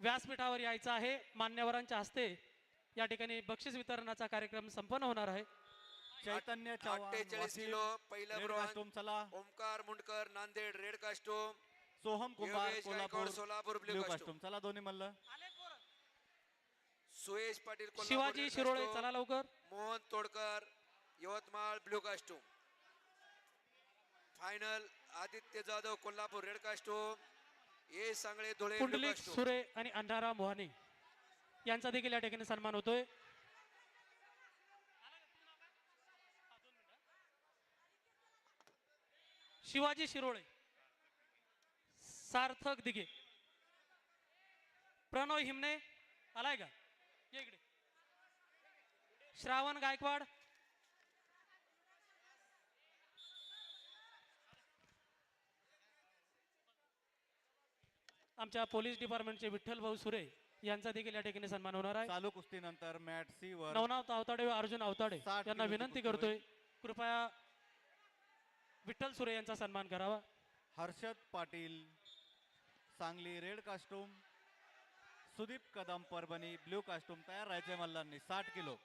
व्यासपीठावर यायचं आहे. मान्यवरांच्या हस्ते या ठिकाणी बक्षीस वितरणाचा कार्यक्रम संपन्न होणार आहे. चैतन्य चव्हाण अठ्ठेचाळीस किलो पहिलं रेड ब्रॉन्झ. कास्टूम चला. Omkar Mundkar Nanded red costume Soham Gaikwad, Kolhapur. Solapur, blue costume. चला दोन्ही मल्ल. सुयश पाटील कोल्हापूर, शिवाजी शिरोळे. चला लवकर. Mohan Todkar Yavatmal blue costume final Aditya Jadhav Kolhapur red costume A Sangle Dhule blue Pundlik Sure आणि अण्णाराम मोहाने. यांचा देखील या ठिकाणी सन्मान होतोय. शिवाजी शिरोळे सार्थक दिघे. प्रणव हिमने आलाय का? इकडे. श्रावण गायकवाड आमच्या पोलीस डिपार्टमेंटचे विठ्ठल भाऊ सुरे यांचा देखील या ठिकाणी सन्मान होणार आहे. चालू कुस्तीनंतर मॅट सी वर नवनाथ आवताडे व अर्जुन आवताडे साठ यांना किलोची विनंती कुस्ती करतोय. कृपया विठ्ठल सुरे यांचा सन्मान करावा. Harshad Patil Sangli red costume Sudeep Kadam Parbhani blue costume तयार राहायचे मल्लांनी साठ किलो.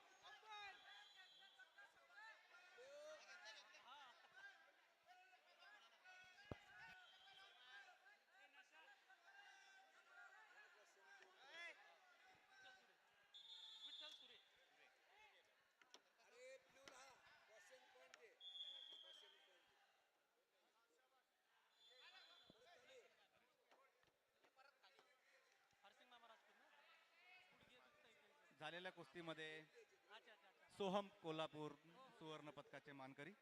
झालेल्या कुस्तीमध्ये सोहम कोल्हापूर सुवर्ण पदकाचे मानकरी.